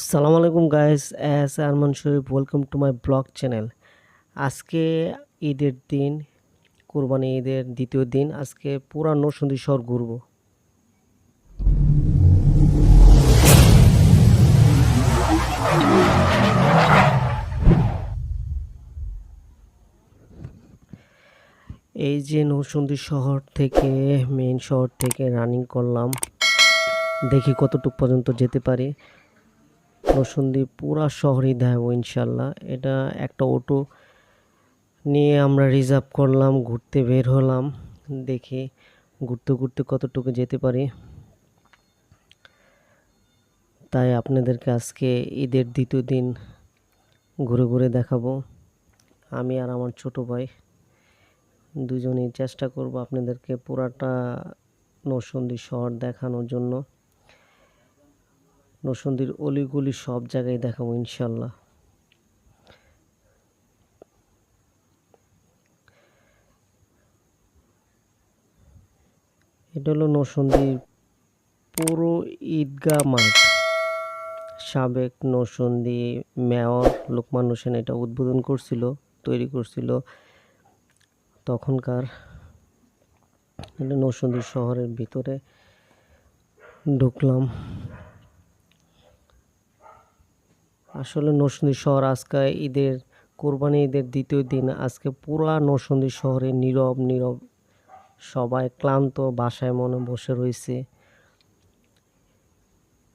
আসসালামু আলাইকুম guys S Arman Sharif welcome to my vlog channel আজকে ঈদের দিন, কোরবানি ঈদের দ্বিতীয় দিন, আজকে পুরা নরসিংদী শহর ঘুরবো। এই যে নরসিংদী শহর থেকে মেন শহর থেকে রানিং করলাম। দেখি কতটুকু পর্যন্ত যেতে পারি। নরসিংদী পুরা শহরই দেখাবো ইনশাল্লাহ। এটা একটা অটো নিয়ে আমরা রিজার্ভ করলাম, ঘুরতে বের হলাম। দেখি ঘুরতে ঘুরতে কতটুকু যেতে পারি। তাই আপনাদেরকে আজকে ঈদের দ্বিতীয় দিন ঘুরে ঘুরে দেখাবো। আমি আর আমার ছোট ভাই দুজনেই চেষ্টা করব আপনাদেরকে পুরাটা নরসিংদী শহর দেখানোর জন্য। নরসিংদীর অলিগলি সব জায়গায় দেখাবো ইনশাল্লাহ। এটা হলো নরসিংদীর পুরো ঈদগাহ মাঠ। সাবেক নরসিংদী মেয়র লোকমান হোসেন এটা উদ্বোধন করছিল, তৈরি করছিল। তখনকার এটা নরসিংদী শহরের ভিতরে ঢুকলাম। আসলে নরসিংদী শহর আজকে ঈদের কোরবানি ঈদের দ্বিতীয় দিন। আজকে পুরা নরসিংদী শহরে নীরব নীরব সবাই ক্লান্ত বাসায় মনে বসে রয়েছে।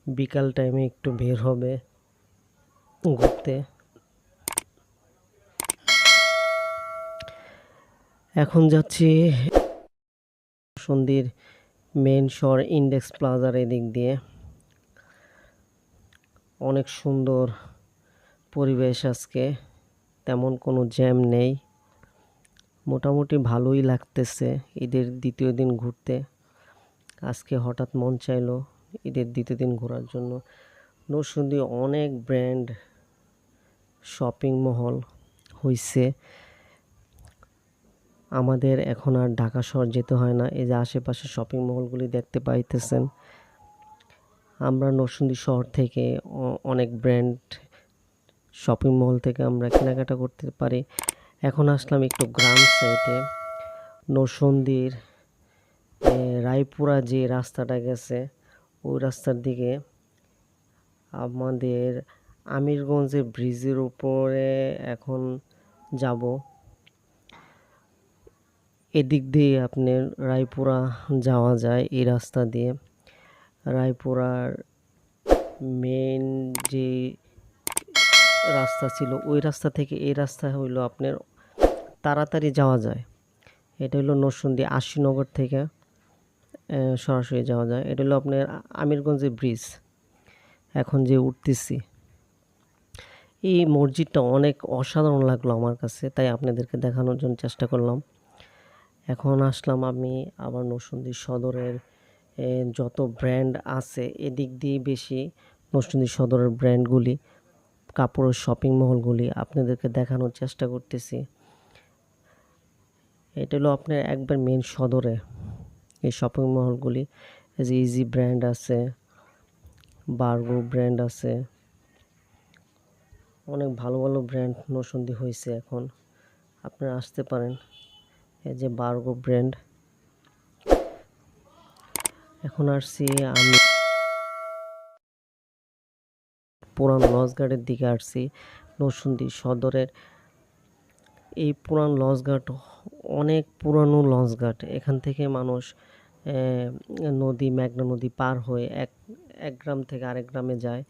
বিকাল টাইমে একটু বের হবে ঘুরতে। এখন যাচ্ছি সন্ধির মেন শহর ইন্ডেক্স প্লাজার এদিক দিয়ে। অনেক সুন্দর পরিবেশ আজকে, তেমন কোনো জ্যাম নেই। মোটামুটি ভালোই লাগতেছে ঈদের দ্বিতীয় দিন ঘুরতে। আজকে হঠাৎ মন চাইলো ঈদের দ্বিতীয় দিন ঘোরার জন্য। নরসিংদী অনেক ব্র্যান্ড শপিং মহল হইছে। আমাদের এখন আর ঢাকা শহর যেতে হয় না, এই যে আশেপাশে শপিং মহলগুলি দেখতে পাইতেছেন। আমরা নরসিংদী শহর থেকে অনেক ব্র্যান্ড শপিং মল থেকে আমরা কেনাকাটা করতে পারি। এখন আসলাম একটু গ্রাম সাইডে নরসিংদীর রায়পুরা যে রাস্তাটা গেছে, ওই রাস্তার দিকে আমাদের আমিরগঞ্জের ব্রিজের উপরে এখন যাব। এদিক দিয়ে আপনার রায়পুরা যাওয়া যায় এই রাস্তা দিয়ে। রায়পুরার মেন যে রাস্তা ছিল, ওই রাস্তা থেকে এই রাস্তা হইল আপনার তাড়াতাড়ি যাওয়া যায়। এটা হলো নরসিংদী আশিনগর থেকে সরাসরি যাওয়া যায়। এটা হলো আপনার আমিরগঞ্জের ব্রিজ এখন যে উঠতেছি, এই মসজিদটা অনেক অসাধারণ লাগল আমার কাছে, তাই আপনাদেরকে দেখানোর জন্য চেষ্টা করলাম। এখন আসলাম আমি আবার নরসিংদী সদরের যত ব্র্যান্ড আছে, এদিক দিয়ে বেশি নরসিংদী সদরের ব্র্যান্ডগুলি কাপড়ের শপিং মহলগুলি আপনাদেরকে দেখানোর চেষ্টা করতেছি। এটা হলো আপনার একবার মেন সদরে। এই শপিং মহলগুলি এই যে ইজি ব্র্যান্ড আছে বার্গো ব্র্যান্ড আছে, অনেক ভালো ভালো ব্র্যান্ড নরসিংদী হয়েছে এখন। আপনারা আসতে পারেন। এই যে বার্গো ব্র্যান্ড এখন আসছি আমি পুরান লঞ্চঘাটের দিকে আসছি নরসিংদী সদরের। এই পুরান লঞ্চঘাট অনেক পুরানো লঞ্চঘাট এখান থেকে মানুষ নদী, মেঘনা নদী পার হয়ে এক এক গ্রাম থেকে আরেক গ্রামে যায়।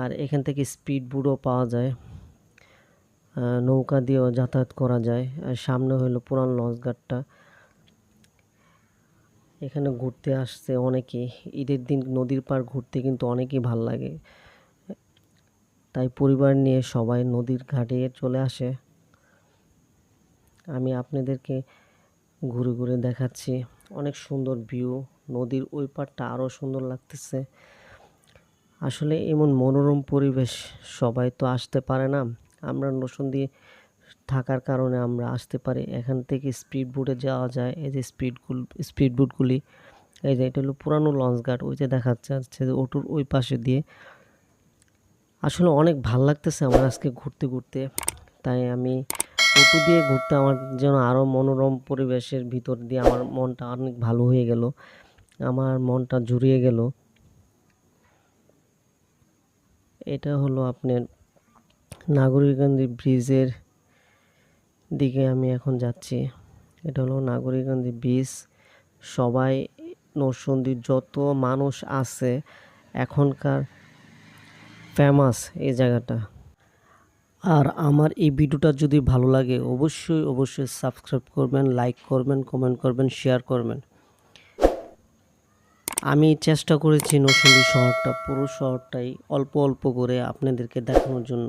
আর এখান থেকে স্পিড বোটও পাওয়া যায়। নৌকা দিয়েও যাতায়াত করা যায়। আর সামনে হলো পুরান লঞ্চঘাটটা এখানে ঘুরতে আসছে অনেকেই ঈদের দিন নদীর পার ঘুরতে কিন্তু অনেকই ভালো লাগে। তাই পরিবার নিয়ে সবাই নদীর ঘাটে চলে আসে। আমি আপনাদেরকে ঘুরে ঘুরে দেখাচ্ছি। অনেক সুন্দর ভিউ। নদীর ওই পারটা আরও সুন্দর লাগতেছে। আসলে এমন মনোরম পরিবেশ সবাই তো আসতে পারে না। আমরা নরসিংদী থাকার কারণে আমরা আসতে পারি। এখান থেকে স্পিড বোটে যাওয়া যায়। এই যে স্পিডগুল স্পিড বোটগুলি এই যে এটা হলো পুরানো লঞ্চ গার্ড ওই যে দেখা যাচ্ছে যে অটোর ওই পাশে দিয়ে। আসলে অনেক ভালো লাগতেছে আমার আজকে ঘুরতে ঘুরতে। তাই আমি অটো দিয়ে ঘুরতে আমার যেন আরও মনোরম পরিবেশের ভিতর দিয়ে আমার মনটা অনেক ভালো হয়ে গেল। আমার মনটা জুড়িয়ে গেল। এটা হলো আপনার নাগরিকগঞ্জ ব্রিজের দিকে আমি এখন যাচ্ছি। এটা হলো নাগরিকগঞ্জ বিচ সবাই নরসিংদীর যত মানুষ আছে, এখনকার ফেমাস এই জায়গাটা। আর আমার এই ভিডিওটা যদি ভালো লাগে, অবশ্যই অবশ্যই সাবস্ক্রাইব করবেন লাইক করবেন কমেন্ট করবেন শেয়ার করবেন। আমি চেষ্টা করেছি নরসিংদী শহরটা, পুরো শহরটাই অল্প অল্প করে আপনাদেরকে দেখানোর জন্য।